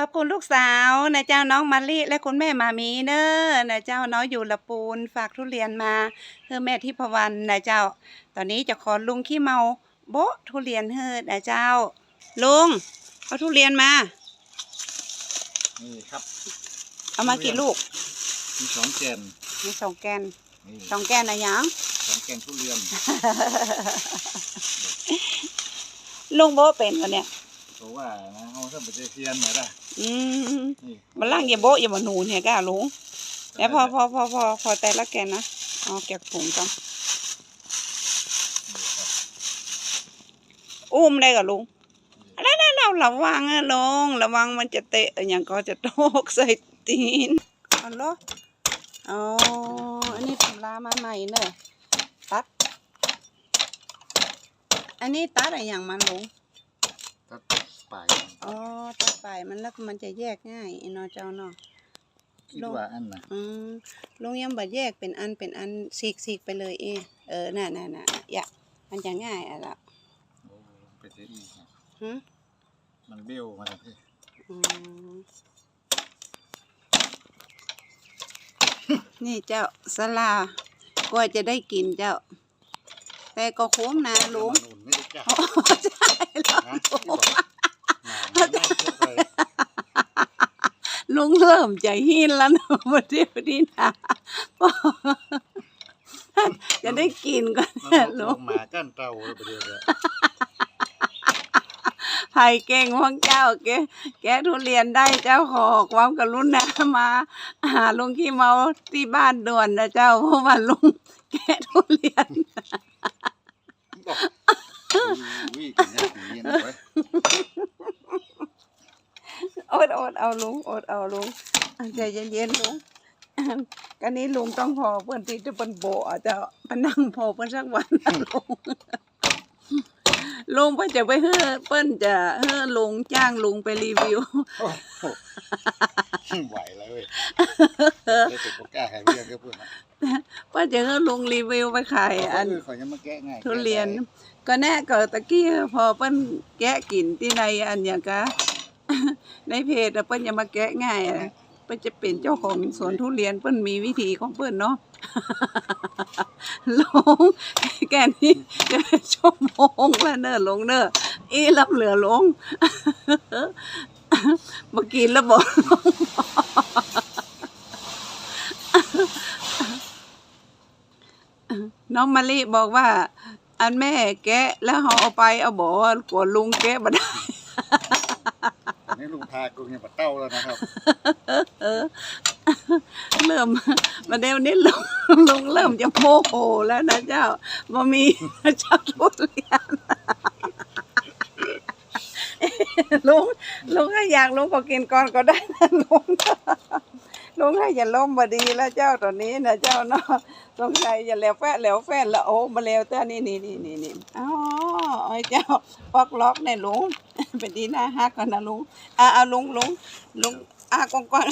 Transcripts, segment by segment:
ขอบคุณลูกสาวนะเจ้าน้องมาลิและคุณแม่มามีเนอะนะเจ้าน้อยอยู่ละปูนฝากทุเรียนมาเพื่อแม่ที่พวันนะเจ้า ตอนนี้จะขอลุงขี้เมาโบ๊ะทุเรียนเฮิดนะเจ้า ลุงเอาทุเรียนมา นี่ครับเอามากี่ลูก มีสองแกนมีสองแกนนี่สองแกนนะยังสองแกนทุเรียน ลุงโบ๊ะเป็นกันเนี่ย เพราะว่านะเขาทำไปเทียนหน่อยละอืมนี่มันล่างอย่าโบ๊ะอย่ามาหนูเนี่ยก้าลุงแล้วพอพอพอพอพอแต่ละแกนนะเอาแกะผงก่อนนี่ครับอุ้มได้กับลุงแล้วนั่นเราระวังอะลงระวังมันจะเตะอย่างก็จะโตกใส่ตีนเอาเหรออ๋ออันนี้ทำลามาใหม่เนอะตัด อันนี้ตัดอะไรอย่างมันลุง ตัดปลายอ๋อตัดไปมันแล้วมันจะแยกง่ายไอ้เนอเจ้าเนาะคิดว่าอันน่ะอืมลุงยังบ่แยกเป็นอันเป็นอันซีกซีกไปเลยเอเออน่ะน่ะน่ะอย่ามันจะง่ายอะล่ะโอ้ไปเสียอีกนะหึมันเบี้ยวมาแล้วพี่อืมนี่เจ้าสลากว่าจะได้กินเจ้า แต่ก็คุ้มนะลุง มันอุ่นไม่ได้จ้า โอ้ใช่แล้ว นะที่บอกหนาไม่ได้เชื่อเลย ลุง เริ่มใจหินแล้วนะวันเดียวนี้นะจะได้กินก่อนมันนะบอกลุลงงมากั้นเตาเลยประเดี๋ยวเนี่ยไผ่เก่งพวกเจ้าแกแกะทุเรียนได้เจ้าขอความกรุณามา หาลุงขี้เมาที่บ้านด่วนนะเจ้าเพราะว่าลุงแกะทุเรียนบอกอุ้ยกินยากอย่างนี้นะ เว้ยอดอดเอาลุงอดเอาลุงใจเย็นๆลุงกันนี้ลุงต้องพอเพื่อนที่จะเป็นโบะเจ้ามานั่งพอเพื่อนสักวันนะลุงลุงเพื่อนจะไปเฮ้อเพื่อนจะเฮ้อลุงจ้างลุงไปรีวิวโอ้โหไหวแล้วเว้ยได้แต่ก็กล้าให้เรียกก็พูดนะเพื่อนจะเฮ้อลุงรีวิวไปขายอันเออเขายังมาแก้ง่ายทุเรียน ก็แน่ก็ตะกี้พอเปิ้นแกะกินที่ในอันอย่างกะ ในเพจอะเปิ้นอย่ามาแกะง่ายอะเปิ้นจะเป็นเจ้าของสวนทุเรียนเปิ้นมีวิธีของเปิ้นเนาะ ลงแกนี่จะชั่วโมงแล้วเนอะลงเนอะอีรับเหลือลงเมื่อกี้แล้วบอกน้องมะลิบอกว่า อันแม่แกะแล้วเขาเอาไปเอาบอกว่ากลัวลุงแกะบ่ได้ ลุงพากูเนี่ยปัดเต้าแล้วนะครับ เออ เริ่มมาเดี๋ยวนี้ลุงลุงเริ่มจะโมโหแล้วนะเจ้าบ่มีเจ้าทุเรียนลุงลุงถ้าอยากลุงก็กินก่อนก็ได้นะลุงลุงให้อย่าล้มบดีแล้วเจ้าตอนนี้นะเจ้าเนาะสงสัยอย่าแล้วแฟะแล้วแฟะแล้วโอ้มาแล้วเจ้านี่นี่นี่นี่นี่อ๋อ ไอ้เจ้าปอกล็อกเนี่ยลุง เป็นดีหน้าฮักกันนะลุงอ่าเอาลุงลุงลุงอ่ากว้าง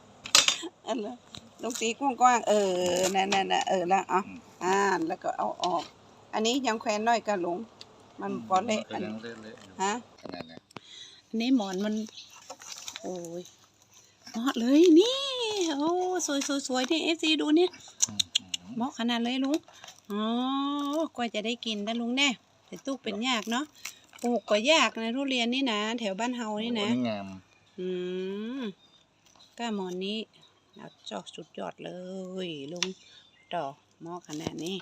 ๆอันละลุงตีกว้างๆเออนั่นนั่นน่ะเออแล้วเอะอ่าแล้วก็เอาออก อันนี้ยังแควนน้อยกันลุงมันพอเละก็อันยังเละๆอยู่ฮะขนาดเนี้ยอันนี้หมอนมัน โอ้ยเหมาะเลยนี่ โอ้สวยสวยสวยนี่เอฟซีดูเนี่ยอืมอืมเหมาะขนาดเลยลุงอ๋อ กว่าจะได้กินนะลุงแน่แต่ตู้เป็นยากเนาะปลูกก็ยากนะทุเรียนนี่นะแถวบ้านเฮานี่นะโอ้งามอืมก้าหมอนนี้เอาจอกสุดยอดเลยลุงต่อเหมาะขนาดนี้